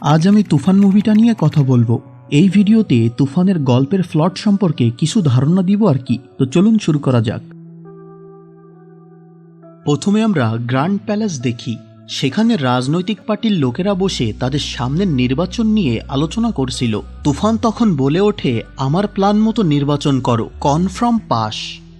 আজ আমি তুফান মুভিটা নিয়ে কথা বলব। এই ভিডিওতে তুফানের গল্পের ফ্লট সম্পর্কে কিছু ধারণা দিব আর কি। তো চলুন শুরু করা যাক। প্রথমে আমরা গ্র্যান্ড প্যালেস দেখি। সেখানে রাজনৈতিক পার্টির লোকেরা বসে তাদের সামনের নির্বাচন নিয়ে আলোচনা করছিল। তুফান তখন বলে ওঠে, আমার প্ল্যান মতো নির্বাচন করো, কনফার্ম পাস।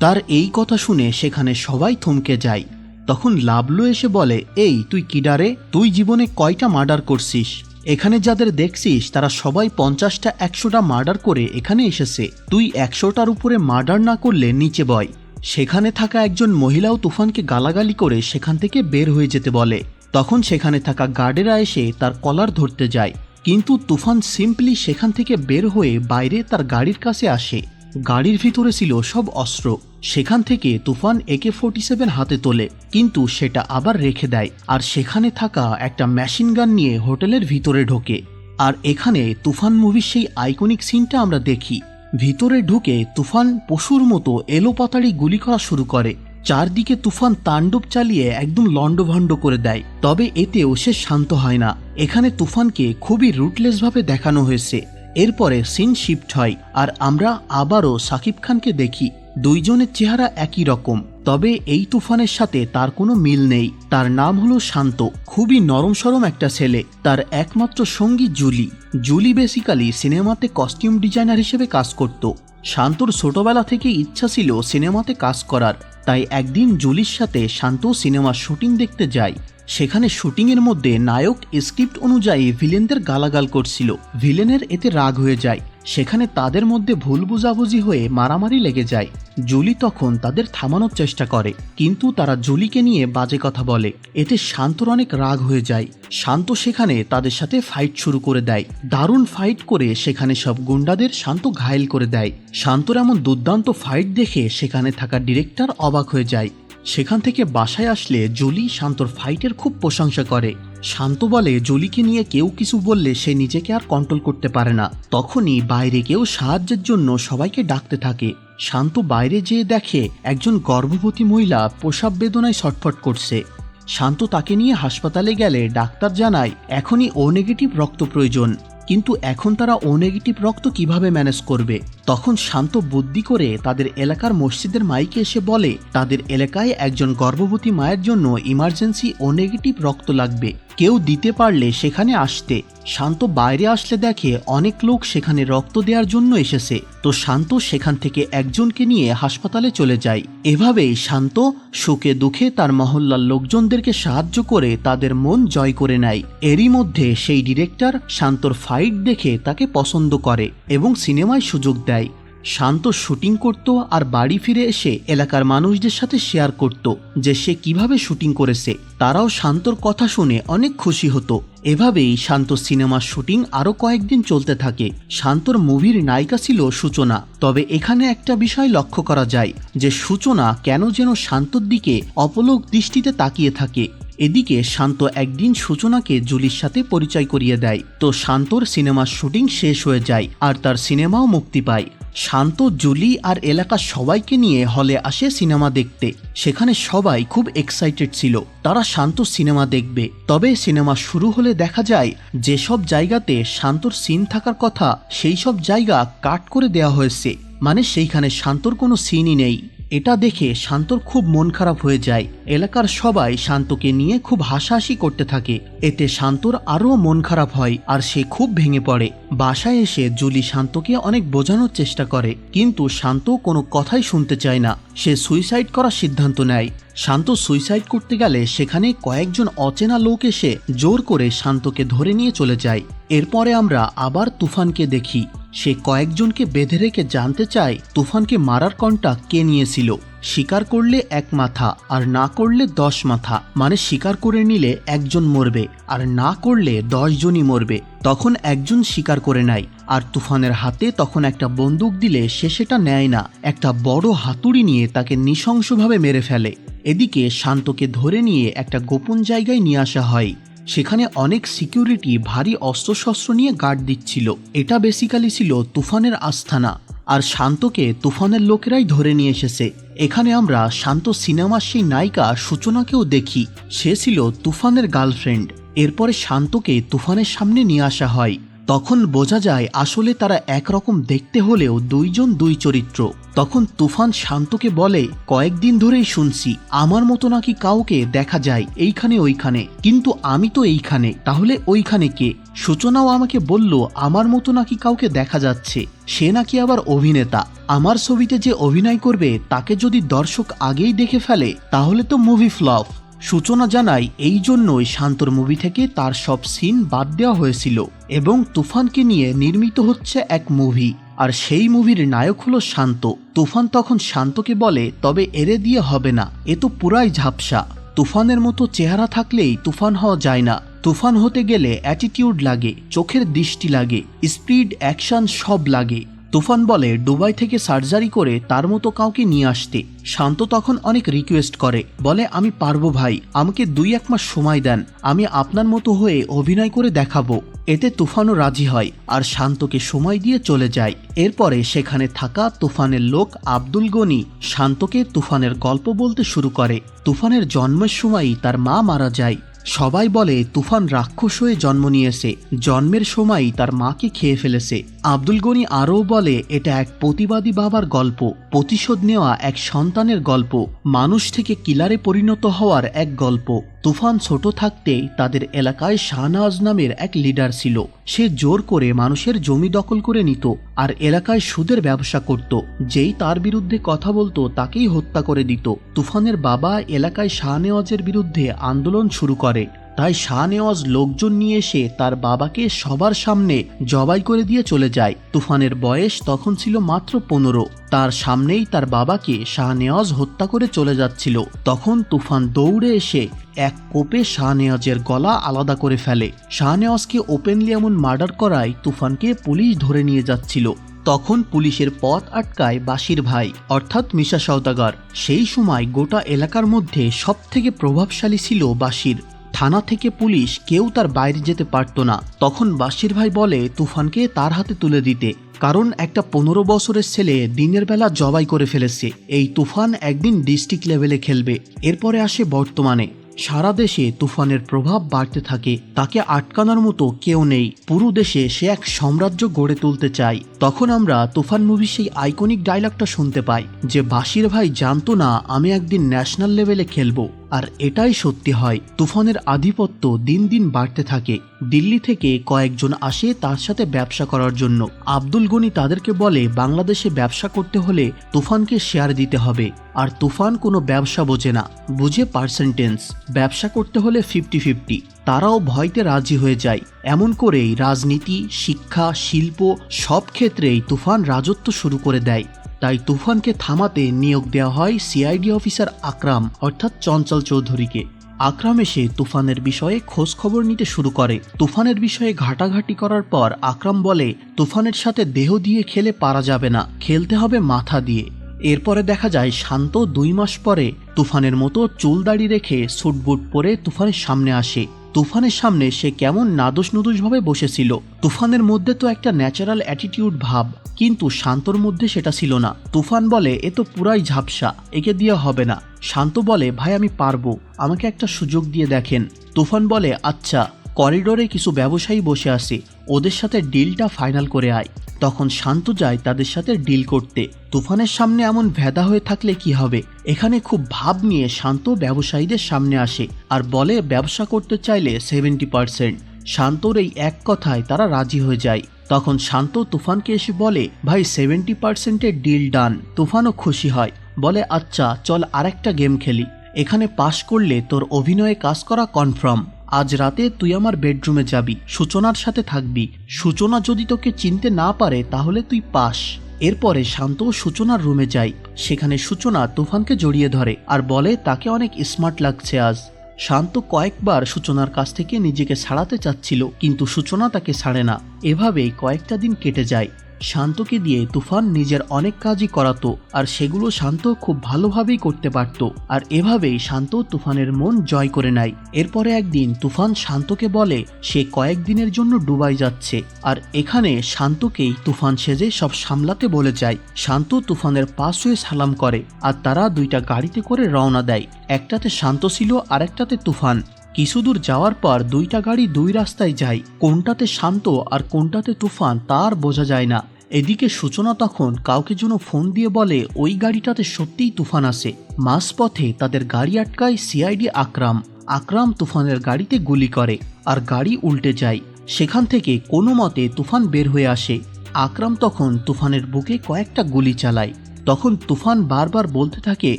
তার এই কথা শুনে সেখানে সবাই থমকে যায়। তখন লাবলু এসে বলে, এই, তুই কিডারে তুই জীবনে কয়টা মার্ডার করছিস? এখানে যাদের দেখছিস, তারা সবাই পঞ্চাশটা, একশোটা মার্ডার করে এখানে এসেছে। তুই একশোটার উপরে মার্ডার না করলে নিচে বয়। সেখানে থাকা একজন মহিলাও তুফানকে গালাগালি করে সেখান থেকে বের হয়ে যেতে বলে। তখন সেখানে থাকা গার্ডেরা এসে তার কলার ধরতে যায়। কিন্তু তুফান সিম্পলি সেখান থেকে বের হয়ে বাইরে তার গাড়ির কাছে আসে। গাড়ির ভিতরে ছিল সব অস্ত্র। সেখান থেকে তুফান একে ফোর্টি হাতে তোলে, কিন্তু সেটা আবার রেখে দেয়। আর সেখানে থাকা একটা মেশিন গান নিয়ে হোটেলের ভিতরে ঢোকে। আর এখানে তুফান মুভির সেই আইকনিক সিনটা আমরা দেখি। ভিতরে ঢুকে তুফান পশুর মতো এলোপাতাড়ি গুলি করা শুরু করে। চারদিকে তুফান তাণ্ডব চালিয়ে একদম লণ্ডভণ্ড করে দেয়। তবে এতেও সে শান্ত হয় না। এখানে তুফানকে খুবই রুটলেসভাবে দেখানো হয়েছে। এরপরে সিন শিফট হয়। আর আমরা আবারও সাকিব খানকে দেখি। দুইজনের চেহারা একই রকম, তবে এই তুফানের সাথে তার কোনো মিল নেই। তার নাম হলো শান্ত, খুবই নরম সরম একটা ছেলে। তার একমাত্র সঙ্গী জুলি। জুলি বেসিক্যালি সিনেমাতে কস্টিউম ডিজাইনার হিসেবে কাজ করত। শান্তর ছোটবেলা থেকে ইচ্ছা ছিল সিনেমাতে কাজ করার। তাই একদিন জুলির সাথে শান্ত সিনেমার শুটিং দেখতে যায়। সেখানে শুটিংয়ের মধ্যে নায়ক স্ক্রিপ্ট অনুযায়ী ভিলেনদের গালাগাল করছিল। ভিলেনের এতে রাগ হয়ে যায়। সেখানে তাদের মধ্যে ভুল বুঝাবুঝি হয়ে মারামারি লেগে যায়। জুলি তখন তাদের থামানোর চেষ্টা করে, কিন্তু তারা জুলিকে নিয়ে বাজে কথা বলে। এতে শান্তর অনেক রাগ হয়ে যায়। শান্ত সেখানে তাদের সাথে ফাইট শুরু করে দেয়। দারুণ ফাইট করে সেখানে সব গুন্ডাদের শান্ত ঘায়েল করে দেয়। শান্তর এমন দুর্দান্ত ফাইট দেখে সেখানে থাকা ডিরেক্টর অবাক হয়ে যায়। সেখান থেকে বাসায় আসলে জুলি শান্তর ফাইটের খুব প্রশংসা করে। শান্ত বলে, জুলিকে নিয়ে কেউ কিছু বললে সে নিজেকে আর কন্ট্রোল করতে পারে না। তখনই বাইরে কেউ সাহায্যের জন্য সবাইকে ডাকতে থাকে। শান্ত বাইরে যেয়ে দেখে একজন গর্ভবতী মহিলা প্রসাব বেদনায় ছটফট করছে। শান্ত তাকে নিয়ে হাসপাতালে গেলে ডাক্তার জানায়, এখনই ও নেগেটিভ রক্ত প্রয়োজন। কিন্তু এখন তারা ও নেগেটিভ রক্ত কীভাবে ম্যানেজ করবে? তখন শান্ত বুদ্ধি করে তাদের এলাকার মসজিদের মাইকে এসে বলে, তাদের এলাকায় একজন গর্ভবতী মায়ের জন্য ইমার্জেন্সি ও নেগেটিভ রক্ত লাগবে। কেউ দিতে পারলে সেখানে আসতে। শান্ত বাইরে আসলে দেখে অনেক লোক সেখানে রক্ত দেওয়ার জন্য এসেছে। তো শান্ত সেখান থেকে একজনকে নিয়ে হাসপাতালে চলে যায়। এভাবেই শান্ত সুখে দুঃখে তার মহল্লার লোকজনদেরকে সাহায্য করে তাদের মন জয় করে নেয়। এরই মধ্যে সেই ডিরেক্টর শান্তর ফাইট দেখে তাকে পছন্দ করে এবং সিনেমায় সুযোগ দেয়। শান্ত শুটিং করত আর বাড়ি ফিরে এসে এলাকার মানুষদের সাথে শেয়ার করত যে সে কীভাবে শুটিং করেছে। তারাও শান্তর কথা শুনে অনেক খুশি হতো। এভাবেই শান্ত সিনেমার শুটিং আরও কয়েকদিন চলতে থাকে। শান্তর মুভির নায়িকা ছিল সূচনা। তবে এখানে একটা বিষয় লক্ষ্য করা যায় যে সূচনা কেন যেন শান্তর দিকে অপলোক দৃষ্টিতে তাকিয়ে থাকে। এদিকে শান্ত একদিন সূচনাকে জুলির সাথে পরিচয় করিয়ে দেয়। তো শান্তর সিনেমার শুটিং শেষ হয়ে যায় আর তার সিনেমাও মুক্তি পায়। শান্ত, জুলি আর এলাকার সবাইকে নিয়ে হলে আসে সিনেমা দেখতে। সেখানে সবাই খুব এক্সাইটেড ছিল। তারা শান্ত সিনেমা দেখবে। তবে সিনেমা শুরু হলে দেখা যায়, যেসব জায়গাতে শান্তর সিন থাকার কথা, সেই সব জায়গা কাট করে দেওয়া হয়েছে। মানে সেইখানে শান্তর কোনো সিনই নেই। এটা দেখে শান্তর খুব মন খারাপ হয়ে যায়। এলাকার সবাই শান্তকে নিয়ে খুব হাসাহাসি করতে থাকে। এতে শান্তর আরও মন খারাপ হয় আর সে খুব ভেঙে পড়ে। বাসায় এসে জুলি শান্তকে অনেক বোঝানোর চেষ্টা করে, কিন্তু শান্ত কোনো কথাই শুনতে চায় না। সে সুইসাইড করার সিদ্ধান্ত নেয়। শান্ত সুইসাইড করতে গেলে সেখানে কয়েকজন অচেনা লোক এসে জোর করে শান্তকে ধরে নিয়ে চলে যায়। এরপরে আমরা আবার তুফানকে দেখি। সে কয়েকজনকে বেঁধে রেখে জানতে চায় তুফানকে মারার কন্টা কে নিয়েছিল। স্বীকার করলে এক মাথা আর না করলে দশ মাথা। মানে স্বীকার করে নিলে একজন মরবে আর না করলে দশ জনই মরবে। তখন একজন স্বীকার করে নেয় আর তুফানের হাতে তখন একটা বন্দুক দিলে সে সেটা নেয় না। একটা বড় হাতুড়ি নিয়ে তাকে নৃশংসভাবে মেরে ফেলে। এদিকে শান্তকে ধরে নিয়ে একটা গোপন জায়গায় নিয়ে আসা হয়। সেখানে অনেক সিকিউরিটি ভারী অস্ত্রশস্ত্র নিয়ে গার্ড দিচ্ছিল। এটা বেসিক্যালি ছিল তুফানের আস্থানা আর শান্তকে তুফানের লোকেরাই ধরে নিয়ে এসেছে। এখানে আমরা শান্ত সিনেমার সেই নায়িকা সূচনাকেও দেখি। সে ছিল তুফানের গার্লফ্রেন্ড। এরপরে শান্তকে তুফানের সামনে নিয়ে আসা হয়। তখন বোঝা যায় আসলে তারা একরকম দেখতে হলেও দুইজন দুই চরিত্র। তখন তুফান শান্তকে বলে, কয়েকদিন ধরেই শুনছি, আমার মতো নাকি কাউকে দেখা যায় এইখানে ওইখানে। কিন্তু আমি তো এইখানে, তাহলে ওইখানে কে? সূচনাও আমাকে বলল, আমার মতো নাকি কাউকে দেখা যাচ্ছে। সে নাকি আবার অভিনেতা। আমার ছবিতে যে অভিনয় করবে, তাকে যদি দর্শক আগেই দেখে ফেলে, তাহলে তো মুভি ফ্লপ সূচনা জানায়, এই জন্যই শান্তর মুভি থেকে তার সব সিন বাদ দেওয়া হয়েছিল এবং তুফানকে নিয়ে নির্মিত হচ্ছে এক মুভি আর সেই মুভির নায়ক হলো শান্ত। তুফান তখন শান্তকে বলে, তবে এরে দিয়ে হবে না, এ তো পুরাই ঝাপসা। তুফানের মতো চেহারা থাকলেই তুফান হওয়া যায় না। তুফান হতে গেলে অ্যাটিটিউড লাগে, চোখের দৃষ্টি লাগে স্পিড অ্যাকশন সব লাগে। তুফান বলে দুবাই থেকে সার্জারি করে তার মতো কাউকে নিয়ে আসতে। শান্ত তখন অনেক রিকোয়েস্ট করে, বলে, আমি পারব ভাই, আমাকে দুই এক মাস সময় দেন, আমি আপনার মতো হয়ে অভিনয় করে দেখাবো। এতে তুফানও রাজি হয়, আর শান্তকে সময় দিয়ে চলে যায়। এরপরে সেখানে থাকা তুফানের লোক আব্দুল গনি শান্তকে তুফানের গল্প বলতে শুরু করে। তুফানের জন্মের সময়ই তার মা মারা যায়। সবাই বলে, তুফান রাক্ষস হয়ে জন্ম নিয়েছে। জন্মের সময়ই তার মাকে খেয়ে ফেলেছে। আব্দুল গনি আরও বলে, এটা এক প্রতিবাদী বাবার গল্প। প্রতিশোধ নেওয়া এক সন্তানের গল্প। মানুষ থেকে কিলারে পরিণত হওয়ার এক গল্প। তুফান ছোট থাকতেই তাদের এলাকায় শাহনাজ নামের এক লিডার ছিল। সে জোর করে মানুষের জমি দখল করে নিত আর এলাকায় সুদের ব্যবসা করত। যেই তার বিরুদ্ধে কথা বলতো তাকেই হত্যা করে দিত। তুফানের বাবা এলাকায় শাহনেওয়াজের বিরুদ্ধে আন্দোলন শুরু করে। তাই শাহনেওয়াজ লোকজন নিয়ে এসে তার বাবাকে সবার সামনে জবাই করে দিয়ে চলে যায়। তুফানের বয়স তখন ছিল মাত্র পনেরো। তার সামনেই তার বাবাকে শাহনেওয়াজ হত্যা করে চলে যাচ্ছিল। তখন তুফান দৌড়ে এসে এক কোপে শাহনেওয়াজের গলা আলাদা করে ফেলে। শাহনেওয়াজকে ওপেনলি এমন মার্ডার করায় তুফানকে পুলিশ ধরে নিয়ে যাচ্ছিল। তখন পুলিশের পথ আটকায় বাসির ভাই, অর্থাৎ মিশা সওদাগর। সেই সময় গোটা এলাকার মধ্যে সব থেকে প্রভাবশালী ছিল বাসির থানা থেকে পুলিশ কেউ তার বাইরে যেতে পারত না। তখন বাসির ভাই বলে, তুফানকে তার হাতে তুলে দিতে। কারণ একটা পনেরো বছরের ছেলে দিনের বেলা জবাই করে ফেলেছে। এই তুফান একদিন ডিস্ট্রিক্ট লেভেলে খেলবে। এরপরে আসে বর্তমানে। সারা দেশে তুফানের প্রভাব বাড়তে থাকে। তাকে আটকানোর মতো কেউ নেই। পুরো দেশে সে এক সাম্রাজ্য গড়ে তুলতে চায়। তখন আমরা তুফান মুভি সেই আইকনিক ডায়লগটা শুনতে পাই যে, বাসির ভাই জানতো না আমি একদিন ন্যাশনাল লেভেলে খেলব। আর এটাই সত্যি হয়, তুফানের আধিপত্য দিন দিন বাড়তে থাকে। দিল্লি থেকে কয়েকজন আসে তার সাথে ব্যবসা করার জন্য। আব্দুল গনি তাদেরকে বলে, বাংলাদেশে ব্যবসা করতে হলে তুফানকে শেয়ার দিতে হবে। আর তুফান কোনো ব্যবসা বোঝে না, বুঝে পার্সেন্টেন্স ব্যবসা করতে হলে ফিফটি ফিফটি তারাও ভয়তে রাজি হয়ে যায়। এমন করেই রাজনীতি, শিক্ষা, শিল্প সব ক্ষেত্রেই তুফান রাজত্ব শুরু করে দেয়। তাই তুফানকে থামাতে নিয়োগ দেওয়া হয় সিআইডি অফিসার আকরাম, অর্থাৎ চঞ্চল চৌধুরীকে। আকরাম এসে তুফানের বিষয়ে খোঁজ খবর নিতে শুরু করে। তুফানের বিষয়ে ঘাটাঘাটি করার পর আকরাম বলে, তুফানের সাথে দেহ দিয়ে খেলে পারা যাবে না, খেলতে হবে মাথা দিয়ে। এরপরে দেখা যায়, শান্ত দুই মাস পরে তুফানের মতো চুল দাড়ি রেখে সুটবুট পরে তুফানের সামনে আসে। তুফানের সামনে সে কেমন নাদুস নুদোষভাবে বসেছিল। তুফানের মধ্যে তো একটা ন্যাচারাল অ্যাটিটিউড ভাব, কিন্তু শান্তর মধ্যে সেটা ছিল না। তুফান বলে, এ তো পুরাই ঝাপসা, একে দিয়ে হবে না। শান্ত বলে, ভাই, আমি পারব। আমাকে একটা সুযোগ দিয়ে দেখেন। তুফান বলে আচ্ছা। করিডোরে কিছু ব্যবসায়ী বসে আছে। ওদের সাথে ডিলটা ফাইনাল করে আয়। তখন শান্ত যায় তাদের সাথে ডিল করতে। তুফানের সামনে এমন ভেদা হয়ে থাকলে কি হবে? এখানে খুব ভাব নিয়ে শান্ত ব্যবসায়ীদের সামনে আসে আর বলে, ব্যবসা করতে চাইলে সেভেন্টি পার্সেন্ট শান্তর এই এক কথায় তারা রাজি হয়ে যায়। তখন শান্ত তুফানকে এসে বলে, ভাই সেভেন্টি পার্সেন্টের ডিল ডান। তুফানও খুশি হয়। বলে আচ্ছা চল আরেকটা গেম খেলি। এখানে পাশ করলে তোর অভিনয়ে কাজ করা কনফার্ম আজ রাতে তুই আমার বেডরুমে যাবি, সূচনার সাথে থাকবি। সূচনা যদি তোকে চিনতে না পারে, তাহলে তুই পাস। এরপরে শান্ত সূচনার রুমে যায় সেখানে সূচনা তুফানকে জড়িয়ে ধরে আর বলে, তাকে অনেক স্মার্ট লাগছে আজ। শান্ত কয়েকবার সূচনার কাছ থেকে নিজেকে ছাড়াতে চাচ্ছিল, কিন্তু সূচনা তাকে ছাড়ে না। এভাবেই কয়েকটা দিন কেটে যায়। শান্তকে দিয়ে তুফান নিজের অনেক কাজই করাতো আর সেগুলো শান্ত খুব ভালোভাবেই করতে পারত। আর এভাবেই শান্ত তুফানের মন জয় করে নেয়। এরপরে একদিন তুফান শান্তকে বলে, সে কয়েকদিনের জন্য ডুবাই যাচ্ছে। আর এখানে শান্তকেই তুফান সেজে সব সামলাতে বলে যায়। শান্ত তুফানের পাশ হয়ে সালাম করে, আর তারা দুইটা গাড়িতে করে রওনা দেয়। একটাতে শান্ত ছিল আর একটাতে তুফান। কিছু দূর যাওয়ার পর দুইটা গাড়ি দুই রাস্তায় যায়। কোনটাতে শান্ত আর কোনটাতে তুফান তার বোঝা যায় না। এদিকে সূচনা তখন কাউকে যেন ফোন দিয়ে বলে, ওই গাড়িটাতে সত্যিই তুফান আসে মাঝপথে তাদের গাড়ি আটকায় সিআইডি আকরাম। আকরাম তুফানের গাড়িতে গুলি করে আর গাড়ি উল্টে যায়। সেখান থেকে কোনো মতে তুফান বের হয়ে আসে। আকরাম তখন তুফানের বুকে কয়েকটা গুলি চালায়। তখন তুফান বারবার বলতে থাকে,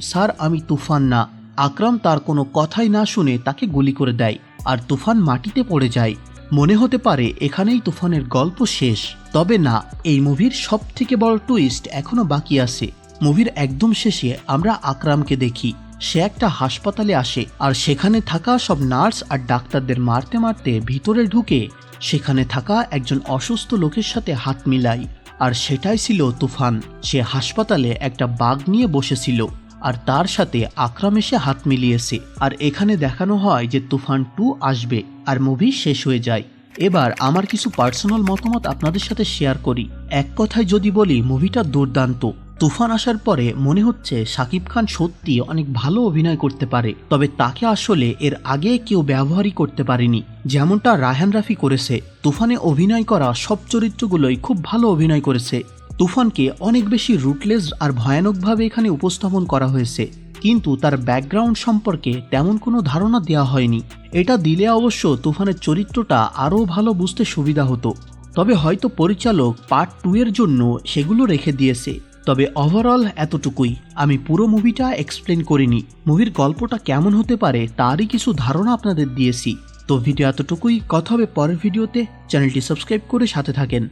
স্যার, আমি তুফান না। আকরাম তার কোনো কথাই না শুনে তাকে গুলি করে দেয়, আর তুফান মাটিতে পড়ে যায়। মনে হতে পারে এখানেই তুফানের গল্প শেষ, তবে না, এই মুভির সব থেকে বড় টুইস্ট এখনও বাকি আছে। মুভির একদম শেষে আমরা আকরামকে দেখি। সে একটা হাসপাতালে আসে, আর সেখানে থাকা সব নার্স আর ডাক্তারদের মারতে মারতে ভিতরে ঢুকে সেখানে থাকা একজন অসুস্থ লোকের সাথে হাত মিলাই আর সেটাই ছিল তুফান। সে হাসপাতালে একটা বাঘ নিয়ে বসেছিল। আর তার সাথে আকরাম এসে হাত মিলিয়েছে। আর এখানে দেখানো হয় যে তুফান টু আসবে আর মুভি শেষ হয়ে যায়। এবার আমার কিছু পার্সোনাল মতামত আপনাদের সাথে শেয়ার করি। এক কথায় যদি বলি, মুভিটা দুর্দান্ত। তুফান আসার পরে মনে হচ্ছে শাকিব খান সত্যি অনেক ভালো অভিনয় করতে পারে। তবে তাকে আসলে এর আগে কেউ ব্যবহারই করতে পারেনি। যেমনটা রায়হান রাফি করেছে, তুফানে অভিনয় করা সব চরিত্রগুলোই খুব ভালো অভিনয় করেছে। তুফানকে অনেক বেশি রুটলেস আর ভয়ানকভাবে এখানে উপস্থাপন করা হয়েছে। কিন্তু তার ব্যাকগ্রাউন্ড সম্পর্কে তেমন কোনো ধারণা দেওয়া হয়নি। এটা দিলে অবশ্য তুফানের চরিত্রটা আরও ভালো বুঝতে সুবিধা হতো। তবে হয়তো পরিচালক পার্ট টু এর জন্য সেগুলো রেখে দিয়েছে। তবে ওভারঅল এতটুকুই। আমি পুরো মুভিটা এক্সপ্লেন করিনি। মুভির গল্পটা কেমন হতে পারে তারই কিছু ধারণা আপনাদের দিয়েছি। তো ভিডিও এতটুকুই। কথা হবে পরের ভিডিওতে চ্যানেলটি সাবস্ক্রাইব করে সাথে থাকেন।